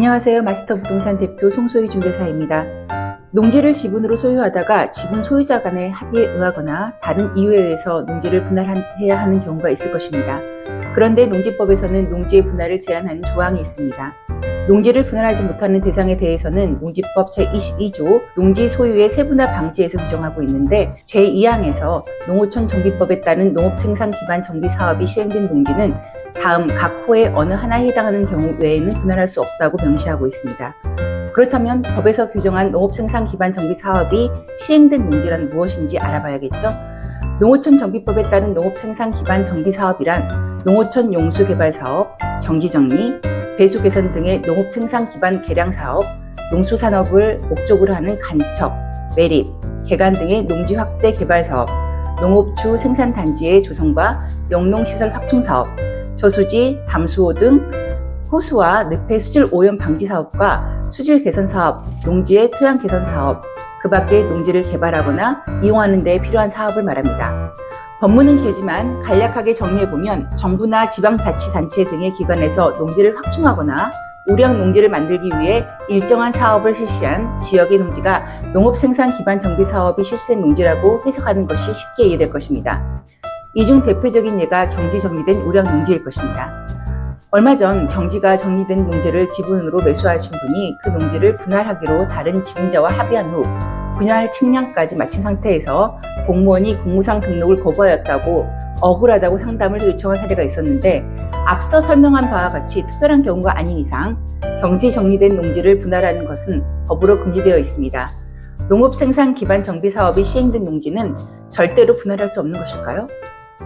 안녕하세요. 마스터 부동산 대표 송소희 중개사입니다. 농지를 지분으로 소유하다가 지분 소유자 간의 합의에 의하거나 다른 이유에 의해서 농지를 분할해야 하는 경우가 있을 것입니다. 그런데 농지법에서는 농지의 분할을 제한하는 조항이 있습니다. 농지를 분할하지 못하는 대상에 대해서는 농지법 제22조 농지 소유의 세분화 방지에서 규정하고 있는데 제2항에서 농어촌 정비법에 따른 농업 생산 기반 정비 사업이 시행된 농지는 다음 각 호의 어느 하나에 해당하는 경우 외에는 분할할 수 없다고 명시하고 있습니다. 그렇다면 법에서 규정한 농업 생산 기반 정비 사업이 시행된 농지란 무엇인지 알아봐야겠죠? 농어촌 정비법에 따른 농업 생산 기반 정비 사업이란 농어촌 용수 개발 사업, 경지 정리, 배수 개선 등의 농업 생산 기반 개량 사업, 농수 산업을 목적으로 하는 간척, 매립, 개간 등의 농지 확대 개발 사업, 농업주 생산 단지의 조성과 영농 시설 확충 사업, 저수지, 담수호 등 호수와 늪의 수질 오염 방지 사업과 수질 개선 사업, 농지의 토양 개선 사업, 그 밖에 농지를 개발하거나 이용하는 데 필요한 사업을 말합니다. 법문은 길지만 간략하게 정리해보면 정부나 지방자치단체 등의 기관에서 농지를 확충하거나 우량 농지를 만들기 위해 일정한 사업을 실시한 지역의 농지가 농업 생산 기반 정비 사업이 실시된 농지라고 해석하는 것이 쉽게 이해될 것입니다. 이 중 대표적인 예가 경지 정리된 우량 농지일 것입니다. 얼마 전 경지가 정리된 농지를 지분으로 매수하신 분이 그 농지를 분할하기로 다른 지분자와 합의한 후 분할 측량까지 마친 상태에서 공무원이 공무상 등록을 거부하였다고 억울하다고 상담을 요청한 사례가 있었는데 앞서 설명한 바와 같이 특별한 경우가 아닌 이상 경지 정리된 농지를 분할하는 것은 법으로 금지되어 있습니다. 농업 생산 기반 정비 사업이 시행된 농지는 절대로 분할할 수 없는 것일까요?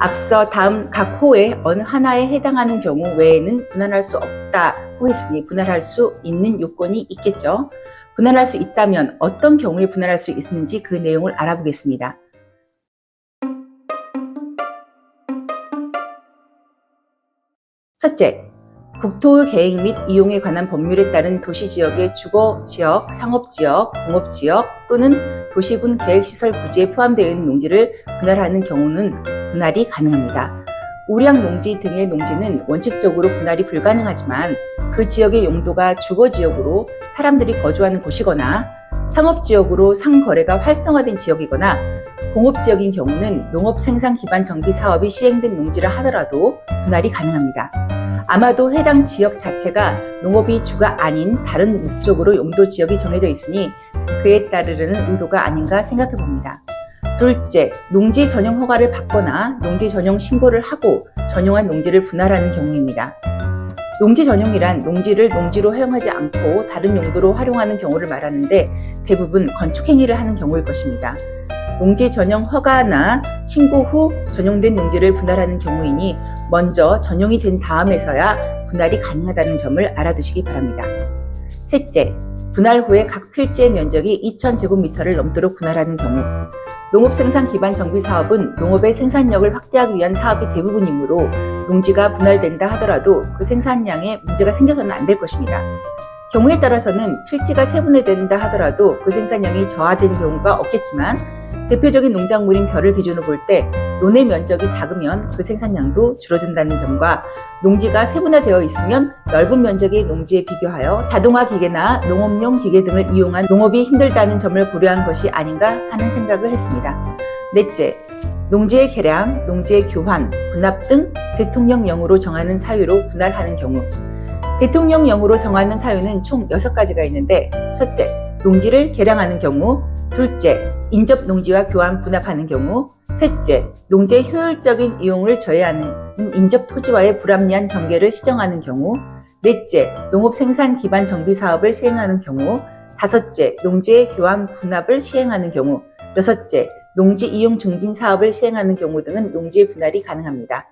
앞서 다음 각 호의 어느 하나에 해당하는 경우 외에는 분할할 수 없다고 했으니 분할할 수 있는 요건이 있겠죠. 분할할 수 있다면 어떤 경우에 분할할 수 있는지 그 내용을 알아보겠습니다. 첫째, 국토 계획 및 이용에 관한 법률에 따른 도시지역의 주거지역, 상업지역, 공업지역 또는 도시군 계획시설 부지에 포함되어 있는 농지를 분할하는 경우는 분할이 가능합니다. 우량 농지 등의 농지는 원칙적으로 분할이 불가능하지만 그 지역의 용도가 주거 지역으로 사람들이 거주하는 곳이거나 상업 지역으로 상거래가 활성화된 지역이거나 공업 지역인 경우는 농업 생산 기반 정비 사업이 시행된 농지라 하더라도 분할이 가능합니다. 아마도 해당 지역 자체가 농업이 주가 아닌 다른 목적으로 용도 지역이 정해져 있으니 그에 따르는 의도가 아닌가 생각해 봅니다. 둘째, 농지 전용 허가를 받거나 농지 전용 신고를 하고 전용한 농지를 분할하는 경우입니다. 농지 전용이란 농지를 농지로 활용하지 않고 다른 용도로 활용하는 경우를 말하는데 대부분 건축 행위를 하는 경우일 것입니다. 농지 전용 허가나 신고 후 전용된 농지를 분할하는 경우이니 먼저 전용이 된 다음에서야 분할이 가능하다는 점을 알아두시기 바랍니다. 셋째, 분할 후에 각 필지의 면적이 2,000제곱미터를 넘도록 분할하는 경우 농업 생산 기반 정비 사업은 농업의 생산력을 확대하기 위한 사업이 대부분이므로 농지가 분할된다 하더라도 그 생산량에 문제가 생겨서는 안 될 것입니다. 경우에 따라서는 필지가 세분화된다 하더라도 그 생산량이 저하된 경우가 없겠지만 대표적인 농작물인 벼를 기준으로 볼 때 논의 면적이 작으면 그 생산량도 줄어든다는 점과 농지가 세분화되어 있으면 넓은 면적의 농지에 비교하여 자동화 기계나 농업용 기계 등을 이용한 농업이 힘들다는 점을 고려한 것이 아닌가 하는 생각을 했습니다. 넷째, 농지의 개량, 농지의 교환, 분합 등 대통령령으로 정하는 사유로 분할하는 경우. 대통령령으로 정하는 사유는 총 6가지가 있는데 첫째, 농지를 개량하는 경우. 둘째, 인접 농지와 교환 분합하는 경우 셋째, 농지의 효율적인 이용을 저해하는 인접 토지와의 불합리한 경계를 시정하는 경우 넷째, 농업 생산 기반 정비 사업을 시행하는 경우 다섯째, 농지의 교환 분합을 시행하는 경우 여섯째, 농지 이용 증진 사업을 시행하는 경우 등은 농지의 분할이 가능합니다.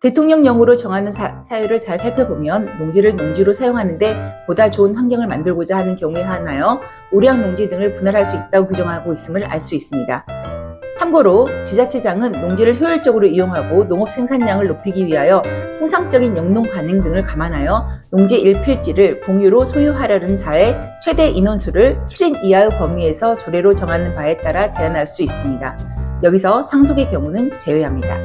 대통령령으로 정하는 사, 사유를 잘 살펴보면 농지를 농지로 사용하는데 보다 좋은 환경을 만들고자 하는 경우에 한하여 우량 농지 등을 분할할 수 있다고 규정하고 있음을 알 수 있습니다. 참고로 지자체장은 농지를 효율적으로 이용하고 농업 생산량을 높이기 위하여 통상적인 영농 관행 등을 감안하여 농지 일필지를 공유로 소유하려는 자의 최대 인원수를 7인 이하의 범위에서 조례로 정하는 바에 따라 제한할 수 있습니다. 여기서 상속의 경우는 제외합니다.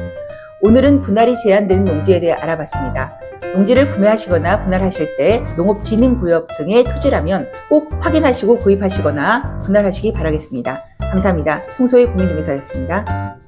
오늘은 분할이 제한되는 농지에 대해 알아봤습니다. 농지를 구매하시거나 분할하실 때 농업진흥구역 등의 토지라면 꼭 확인하시고 구입하시거나 분할하시기 바라겠습니다. 감사합니다. 송소의 고민중개사였습니다.